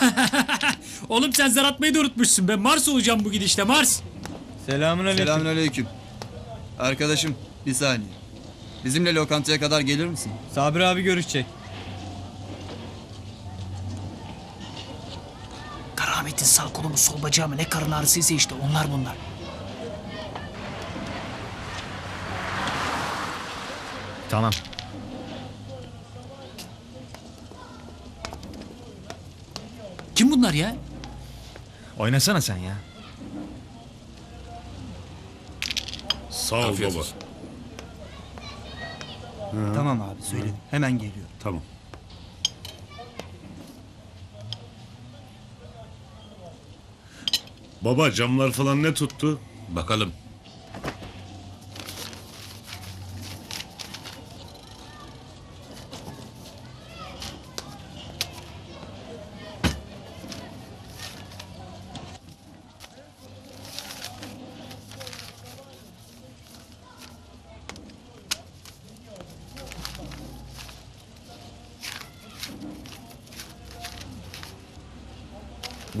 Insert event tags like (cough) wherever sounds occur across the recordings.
(laughs) Oğlum sen zar atmayı da unutmuşsun. Ben Mars olacağım bu gidişle Mars. Selamun aleyküm. Selamünaleyküm. Arkadaşım bir saniye. Bizimle lokantaya kadar gelir misin? Sabri abi görüşecek. Karametin sağ kolumu sol bacağımı ne karın ağrısıysa işte onlar bunlar. Tamam. Kim bunlar ya? Oynasana sen ya. Sağ ol baba. Tamam abi söyledim. Hemen geliyor. Tamam. Baba camlar falan ne tuttu? Bakalım.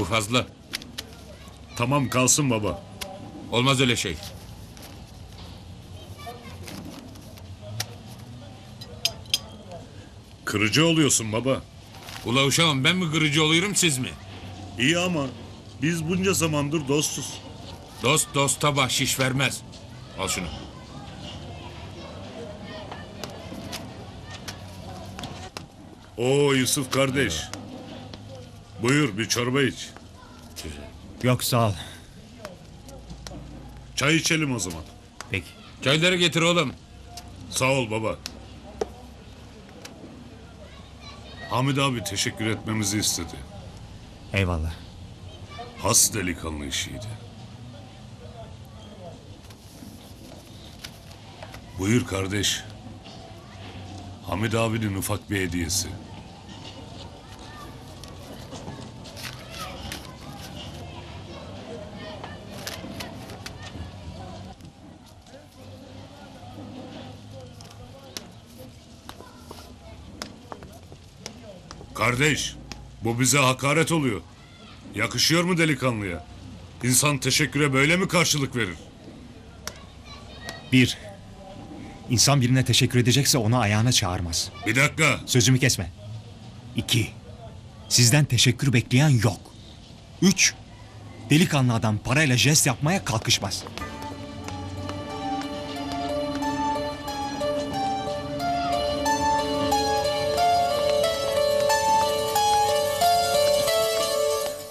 Bu fazla. Tamam kalsın baba. Olmaz öyle şey. Kırıcı oluyorsun baba. Ula uşağım ben mi kırıcı oluyorum siz mi? İyi ama biz bunca zamandır dostuz. Dost dosta bahşiş vermez. Al şunu. Oo Yusuf kardeş. Buyur bir çorba iç. Yok sağ ol. Çay içelim o zaman. Peki. Çayları getir oğlum. Sağ ol baba. Hamid abi teşekkür etmemizi istedi. Eyvallah. Has delikanlı işiydi. Buyur kardeş. Hamid abinin ufak bir hediyesi. Kardeş, bu bize hakaret oluyor. Yakışıyor mu delikanlıya? İnsan teşekküre böyle mi karşılık verir? Bir. İnsan birine teşekkür edecekse onu ayağına çağırmaz. Bir dakika. Sözümü kesme. İki. Sizden teşekkür bekleyen yok. Üç. Delikanlı adam parayla jest yapmaya kalkışmaz.